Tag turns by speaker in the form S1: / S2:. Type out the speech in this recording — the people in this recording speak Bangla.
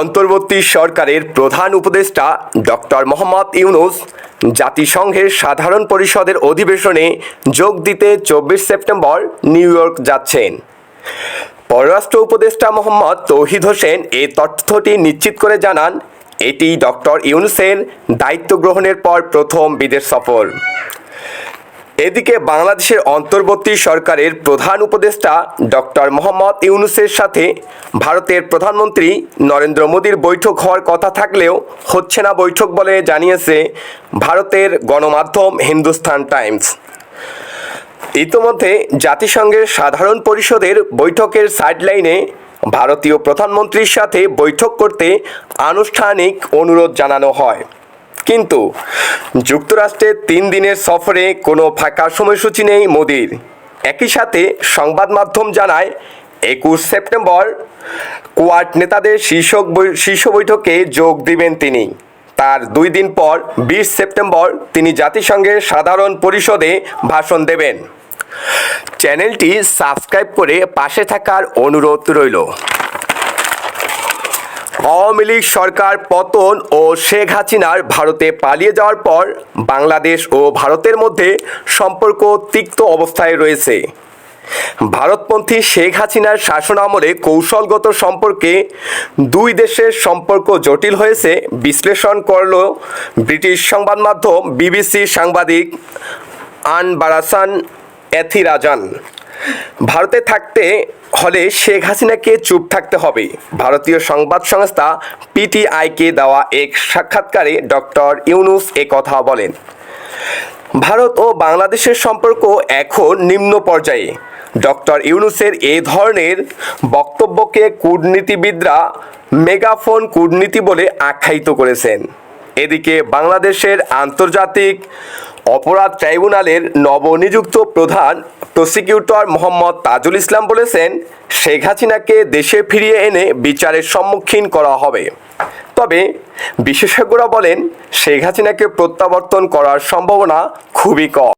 S1: অন্তর্বর্তী সরকারের প্রধান উপদেষ্টা ডক্টর মোহাম্মদ ইউনুস জাতিসংঘের সাধারণ পরিষদের অধিবেশনে যোগ দিতে চব্বিশ সেপ্টেম্বর নিউ ইয়র্ক যাচ্ছেন। পররাষ্ট্র উপদেষ্টা মোহাম্মদ তৌহিদ হোসেন এই তথ্যটি নিশ্চিত করে জানান, এটি ডক্টর ইউনুসের দায়িত্ব গ্রহণের পর প্রথম বিদেশ সফর। এদিকে বাংলাদেশের অন্তর্বর্তী সরকারের প্রধান উপদেষ্টা ডক্টর মোহাম্মদ ইউনুসের সাথে ভারতের প্রধানমন্ত্রী নরেন্দ্র মোদীর বৈঠক হওয়ার কথা থাকলেও হচ্ছে না বৈঠক বলে জানিয়েছে ভারতের গণমাধ্যম হিন্দুস্তান টাইমস। ইতোমধ্যে জাতিসংঘের সাধারণ পরিষদের বৈঠকের সাইডলাইনে ভারতীয় প্রধানমন্ত্রীর সাথে বৈঠক করতে আনুষ্ঠানিক অনুরোধ জানানো হয়। কিন্তু যুক্তরাষ্ট্রের তিন দিনের সফরে কোনো ফাঁকা সময়সূচি নেই মোদির। একই সাথে সংবাদ মাধ্যম জানায়, একুশ সেপ্টেম্বর কোয়াড নেতাদের শীর্ষ শীর্ষ বৈঠকে যোগ দিবেন তিনি। তার দুই দিন পর, বিশ সেপ্টেম্বর, তিনি জাতিসংঘের সাধারণ পরিষদে ভাষণ দেবেন। চ্যানেলটি সাবস্ক্রাইব করে পাশে থাকার অনুরোধ রইল। আওয়ামী লীগ সরকার পতন ও শেখ হাসিনার ভারতে পালিয়ে যাওয়ার পর বাংলাদেশ ও ভারতের মধ্যে সম্পর্ক তিক্ত অবস্থায় রয়েছে। ভারতপন্থী শেখ হাসিনার শাসন আমলে কৌশলগত সম্পর্কে দুই দেশের সম্পর্ক জটিল হয়েছে বিশ্লেষণ করল ব্রিটিশ সংবাদ মাধ্যম বিবিসি সাংবাদিক আন বারাসান ভারতে থাকতে হলে শেখ হাসিনাকে চুপ থাকতে হবে। ভারতীয় সংবাদ সংস্থা পিটিআইকে দেওয়া এক সাক্ষাৎকারে ডক্টর ইউনুস এ কথা বলেন। ভারত ও বাংলাদেশের সম্পর্ক এখন নিম্ন পর্যায়ে। ডক্টর ইউনুসের এই ধরনের বক্তব্যকে কূটনীতিবিদরা মেগাফোন কূটনীতি বলে আখ্যায়িত করেছেন। এদিকে বাংলাদেশের আন্তর্জাতিক অপরাধ ট্রাইব্যুনালের নবনিযুক্ত প্রধান প্রসিকিউটর মোহাম্মদ তাজুল ইসলাম বলেছেন, শেখ হাসিনাকে দেশে ফিরিয়ে এনে বিচারের সম্মুখীন করা হবে। তবে বিশেষজ্ঞরা বলেন, শেখ হাসিনাকে প্রত্যাবর্তন করার সম্ভাবনা খুবই কম।